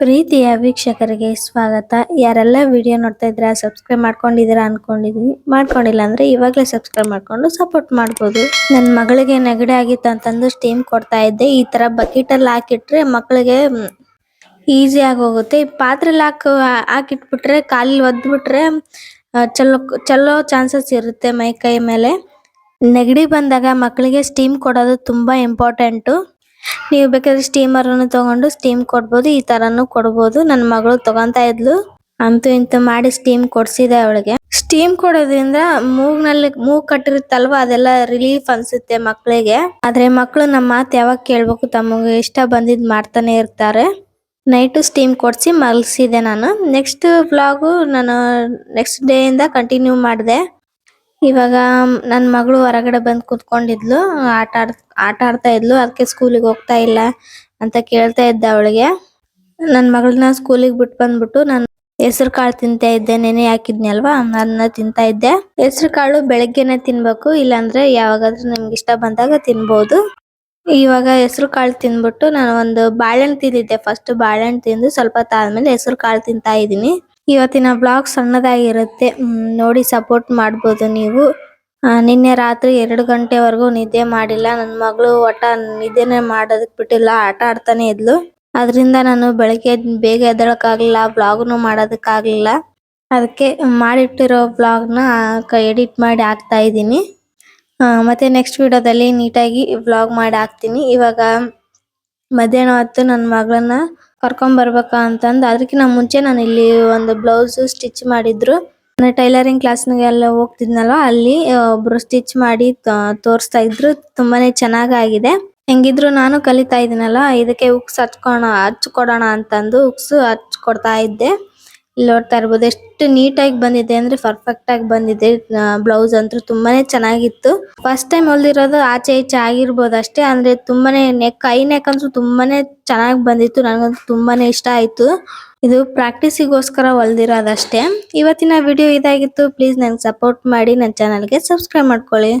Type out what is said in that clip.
ಪ್ರೀತಿಯ ವೀಕ್ಷಕರಿಗೆ ಸ್ವಾಗತ. ಯಾರೆಲ್ಲ ವಿಡಿಯೋ ನೋಡ್ತಾ ಇದ್ರ ಸಬ್ಸ್ಕ್ರೈಬ್ ಮಾಡ್ಕೊಂಡಿದ್ದೀರಾ ಅನ್ಕೊಂಡಿದೀನಿ. ಮಾಡ್ಕೊಂಡಿಲ್ಲ ಅಂದ್ರೆ ಇವಾಗಲೇ ಸಬ್ಸ್ಕ್ರೈಬ್ ಮಾಡ್ಕೊಂಡು ಸಪೋರ್ಟ್ ಮಾಡ್ಬೋದು. ನನ್ನ ಮಗಳಿಗೆ ನೆಗಡಿ ಆಗಿತ್ತು ಅಂತಂದು ಸ್ಟೀಮ್ ಕೊಡ್ತಾ ಇದ್ದೆ. ಈ ತರ ಬಕೆಟ್ ಅಲ್ಲಿ ಹಾಕಿಟ್ರೆ ಮಕ್ಕಳಿಗೆ ಈಸಿ ಆಗಿ ಹೋಗುತ್ತೆ. ಈ ಪಾತ್ರೆಲಿ ಹಾಕಿ, ಹಾಕಿಟ್ಬಿಟ್ರೆ ಕಾಲಿ ಒದ್ಬಿಟ್ರೆ ಚಲೋ ಚಲೋ ಚಾನ್ಸಸ್ ಇರುತ್ತೆ ಮೈ ಕೈ ಮೇಲೆ. ನೆಗಡಿ ಬಂದಾಗ ಮಕ್ಕಳಿಗೆ ಸ್ಟೀಮ್ ಕೊಡೋದು ತುಂಬಾ ಇಂಪಾರ್ಟೆಂಟು ನೀವು ಬೇಕಾದ್ರೆ ಸ್ಟೀಮರ್ ಅನ್ನು ತಗೊಂಡು ಸ್ಟೀಮ್ ಕೊಡ್ಬೋದು, ಈ ತರನು ಕೊಡ್ಬೋದು. ನನ್ನ ಮಗಳು ತಗೊಂತಾ ಇದ್ಲು. ಅಂತೂ ಇಂತೂ ಮಾಡಿ ಸ್ಟೀಮ್ ಕೊಡ್ಸಿದೆ ಅವಳಿಗೆ. ಸ್ಟೀಮ್ ಕೊಡೋದ್ರಿಂದ ಮೂಗ್ನಲ್ಲಿ, ಮೂಗ್ ಕಟ್ಟಿರುತ್ತಲ್ವ, ಅದೆಲ್ಲ ರಿಲೀಫ್ ಅನ್ಸುತ್ತೆ ಮಕ್ಕಳಿಗೆ ಆದ್ರೆ ಮಕ್ಕಳು ನಮ್ಮ ಮಾತು ಯಾವಾಗ ಕೇಳ್ಬೇಕು, ತಮಗೆ ಇಷ್ಟ ಬಂದಿದ್ ಮಾಡ್ತಾನೆ ಇರ್ತಾರೆ. ನೈಟು ಸ್ಟೀಮ್ ಕೊಡ್ಸಿ ಮಲಗಿಸಿದೆ ನಾನು. ನೆಕ್ಸ್ಟ್ ಬ್ಲಾಗು ನಾನು ನೆಕ್ಸ್ಟ್ ಡೇ ಇಂದ ಕಂಟಿನ್ಯೂ ಮಾಡಿದೆ. ಇವಾಗ ನನ್ನ ಮಗಳು ಹೊರಗಡೆ ಬಂದು ಕುತ್ಕೊಂಡಿದ್ಲು, ಆಟ ಆಡ್, ಆಟ ಆಡ್ತಾ ಇದ್ಲು ಅದಕ್ಕೆ ಸ್ಕೂಲಿಗೆ ಹೋಗ್ತಾ ಇಲ್ಲ ಅಂತ ಕೇಳ್ತಾ ಇದ್ದೆ ಅವಳಿಗೆ. ನನ್ನ ಮಗಳನ್ನ ಸ್ಕೂಲಿಗೆ ಬಿಟ್ಟು ಬಂದ್ಬಿಟ್ಟು ನಾನು ಹೆಸರು ಕಾಳು ತಿಂತಾ ಇದ್ದೆ, ನೆನೆ ಹಾಕಿದ್ನಲ್ವಾ ಅದನ್ನ ತಿಂತಾ ಇದ್ದೆ. ಹೆಸರು ಕಾಳು ಬೆಳಗ್ಗೆನೆ ತಿನ್ಬೇಕು, ಇಲ್ಲಾಂದ್ರೆ ಯಾವಾಗಾದ್ರೂ ನಿಮ್ಗೆ ಇಷ್ಟ ಬಂದಾಗ ತಿನ್ಬಹುದು ಇವಾಗ ಹೆಸರು ಕಾಳು ತಿನ್ಬಿಟ್ಟು ನಾನು ಒಂದು ಬಾಳೆಹಣ್ಣು ತಿಂದಿದ್ದೆ ಫಸ್ಟ್ ಬಾಳೆಹಣ್ಣು ತಿಂದು ಸ್ವಲ್ಪ ಹೊತ್ತಾದ್ಮೇಲೆ ಹೆಸರು ಕಾಳು ತಿಂತಾ ಇದ್ದೀನಿ ಇವತ್ತಿನ ಬ್ಲಾಗ್ ಸಣ್ಣದಾಗಿರುತ್ತೆ. ನೋಡಿ ಸಪೋರ್ಟ್ ಮಾಡ್ಬೋದು ನೀವು. ನಿನ್ನೆ ರಾತ್ರಿ ಎರಡು ಗಂಟೆವರೆಗೂ ನಿದ್ದೆ ಮಾಡಿಲ್ಲ. ನನ್ನ ಮಗಳು ಒಟ್ಟ ನಿದ್ದೆನೇ ಮಾಡೋದಕ್ ಬಿಟ್ಟಿಲ್ಲ, ಆಟ ಆಡ್ತಾನೆ ಇದ್ಲು. ಅದರಿಂದ ನಾನು ಬೆಳಗ್ಗೆ ಬೇಗ ಎದ್ದಳಕ್ಕಾಗಲಿಲ್ಲ ಬ್ಲಾಗ್ನು ಮಾಡೋದಕ್ಕಾಗ್ಲಿಲ್ಲ. ಅದಕ್ಕೆ ಮಾಡಿಟ್ಟಿರೋ ಬ್ಲಾಗ್ನ ಎಡಿಟ್ ಮಾಡಿ ಹಾಕ್ತಾ ಇದ್ದೀನಿ. ಮತ್ತೆ ನೆಕ್ಸ್ಟ್ ವಿಡಿಯೋದಲ್ಲಿ ನೀಟಾಗಿ ಬ್ಲಾಗ್ ಮಾಡಿ ಹಾಕ್ತೀನಿ. ಇವಾಗ ಮಧ್ಯಾಹ್ನ ಹೊತ್ತು ನನ್ನ ಮಗಳನ್ನ ಕರ್ಕೊಂಡ್ ಬರ್ಬೇಕಾ ಅಂತಂದು. ಅದಕ್ಕಿಂತ ಮುಂಚೆ ನಾನು ಇಲ್ಲಿ ಒಂದು ಬ್ಲೌಸ್ ಸ್ಟಿಚ್ ಮಾಡಿದ್ರು. ನಾನು ಟೈಲರಿಂಗ್ ಕ್ಲಾಸ್ ಗೆಲ್ಲ ಹೋಗ್ತಿದ್ನಲ್ಲ ಅಲ್ಲಿ ಒಬ್ರು ಸ್ಟಿಚ್ ಮಾಡಿ ತೋರಿಸ್ತಾ ಇದ್ರು. ತುಂಬಾನೇ ಚೆನ್ನಾಗಾಗಿದೆ ಹೆಂಗಿದ್ರು ನಾನು ಕಲಿತಾ ಇದೀನಲ್ಲ ಇದಕ್ಕೆ ಉಕ್ಸ್ ಹಚ್ಕೋಣ, ಹಚ್ಕೊಡೋಣ ಅಂತಂದು ಉಕ್ಸ್ ಹಚ್ಕೊಡ್ತಾ ಇದ್ದೆ. ಇಲ್ಲಿ ನೋಡ್ತಾ ಇರಬಹುದು ಎಷ್ಟು ನೀಟಾಗಿ ಬಂದಿದೆ ಅಂದ್ರೆ ಪರ್ಫೆಕ್ಟ್ ಆಗಿ ಬಂದಿದೆ. ಬ್ಲೌಸ್ ಅಂತೂ ತುಂಬಾನೇ ಚೆನ್ನಾಗಿತ್ತು. ಫಸ್ಟ್ ಟೈಮ್ ಹೊಲ್ದಿರೋದು ಆಚೆ ಈಚೆ ಆಗಿರಬಹುದು ಅಷ್ಟೇ, ಅಂದ್ರೆ ತುಂಬಾನೇ ನೆಕ್ ಐ ನೆಕ್ ಅಂತೂ ತುಂಬಾನೇ ಚೆನ್ನಾಗಿ ಬಂದಿತ್ತು. ನನಗಂತೂ ತುಂಬಾನೇ ಇಷ್ಟ ಆಯ್ತು. ಇದು ಪ್ರಾಕ್ಟೀಸಿಗೋಸ್ಕರ ಹೊಲ್ದಿರೋದಷ್ಟೇ. ಇವತ್ತಿನ ವಿಡಿಯೋ ಇದಾಗಿತ್ತು. ಪ್ಲೀಸ್ ನನಗೆ ಸಪೋರ್ಟ್ ಮಾಡಿ ನನ್ನ ಚಾನಲ್ಗೆ ಸಬ್ಸ್ಕ್ರೈಬ್ ಮಾಡ್ಕೊಳ್ಳಿ.